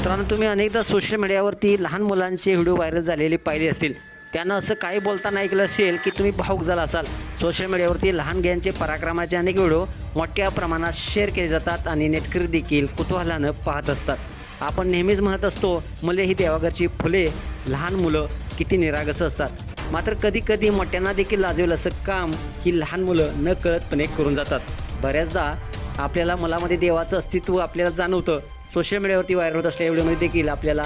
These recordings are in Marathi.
मित्रांनो तुम्ही अनेकदा सोशल मीडियावरती लहान मुलांचे व्हिडिओ व्हायरल झालेले पाहिले असतील. त्यांना असं काही बोलताना ऐकलं असेल की तुम्ही भाऊक झाला असाल. सोशल मीडियावरती लहान ग्यांचे पराक्रमाचे अनेक व्हिडिओ मोठ्या प्रमाणात शेअर केले जातात आणि नेटकरी देखील कुतूहलानं पाहत असतात. आपण नेहमीच म्हणत असतो मुले ही देवाघरची फुले लहान मुलं किती निरागस असतात. मात्र कधी कधी मोठ्यांना देखील लाजवेल असं काम ही लहान मुलं न कळतपणे करून जातात. बऱ्याचदा आपल्याला मुलामध्ये देवाचं अस्तित्व आपल्याला जाणवतं सोशल मीडियावरती व्हायरल होत असलेल्या व्हिडिओमध्ये देखील आपल्याला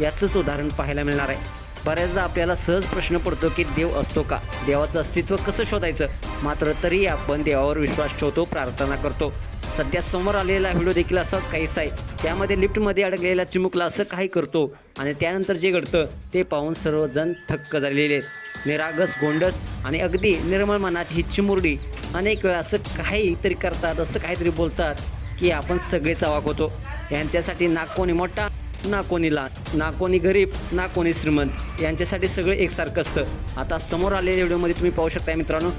याचंच उदाहरण पाहायला मिळणार आहे. बऱ्याचदा आपल्याला सहज प्रश्न पडतो की देव असतो का? देवाचं अस्तित्व कसं शोधायचं? मात्र तरी आपण देवावर विश्वास ठेवतो प्रार्थना करतो. सध्या समोर आलेला व्हिडिओ देखील असाच काहीच आहे. त्यामध्ये लिफ्टमध्ये अडकलेला चिमुकला असं काही करतो आणि त्यानंतर जे घडतं ते पाहून सर्वजण थक्क झालेले आहेत. निरागस गोंडस आणि अगदी निर्मळ मनाची ही चिमुरडी अनेक वेळा असं काहीतरी करतात असं काहीतरी बोलतात. की आपण सगळेच अवाक होतो. यांच्यासाठी ना कोणी मोठा ना कोणी लहान ना कोणी गरीब ना कोणी श्रीमंत. यांच्यासाठी सगळं एकसारखं असतं. आता समोर आलेल्या व्हिडिओमध्ये तुम्ही पाहू शकताय मित्रांनो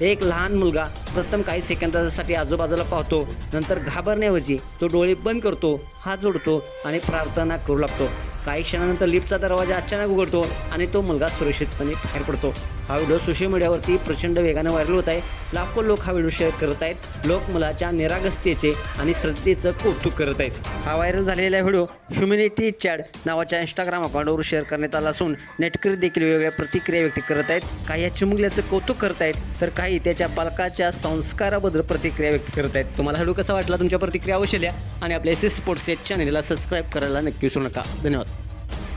एक लहान मुलगा प्रथम काही सेकंदासाठी आजूबाजूला पाहतो. नंतर घाबरण्याऐवजी तो डोळे बंद करतो हात जोडतो आणि प्रार्थना करू लागतो. काही क्षणानंतर लिफ्टचा दरवाजा अचानक उघडतो आणि तो मुलगा सुरक्षितपणे बाहेर पडतो. हा व्हिडिओ सोशल मीडियावरती प्रचंड वेगानं व्हायरल होत आहे. लाखो लोक हा व्हिडिओ शेअर करत आहेत. लोक मुलाच्या निरागसतेचे आणि श्रद्धेचं कौतुक करत आहेत. हा व्हायरल झालेला व्हिडिओ ह्युमॅनिटी चॅड नावाच्या इंस्टाग्राम अकाउंटवर शेअर करण्यात आला असून नेटकरी देखील वेगवेगळ्या प्रतिक्रिया व्यक्त करत आहेत. काही या चिमुकल्याचं कौतुक करत आहेत तर काही त्याच्या पालकाच्या संस्काराबद्दल प्रतिक्रिया व्यक्त करत आहेत. तुम्हाला व्हिडिओ कसा वाटला? तुमच्या प्रतिक्रिया अवश्य लिहा आणि आपल्या एस एस स्पोर्ट्स या चॅनलला सबस्क्राईब करायला नक्की विसरू नका. धन्यवाद.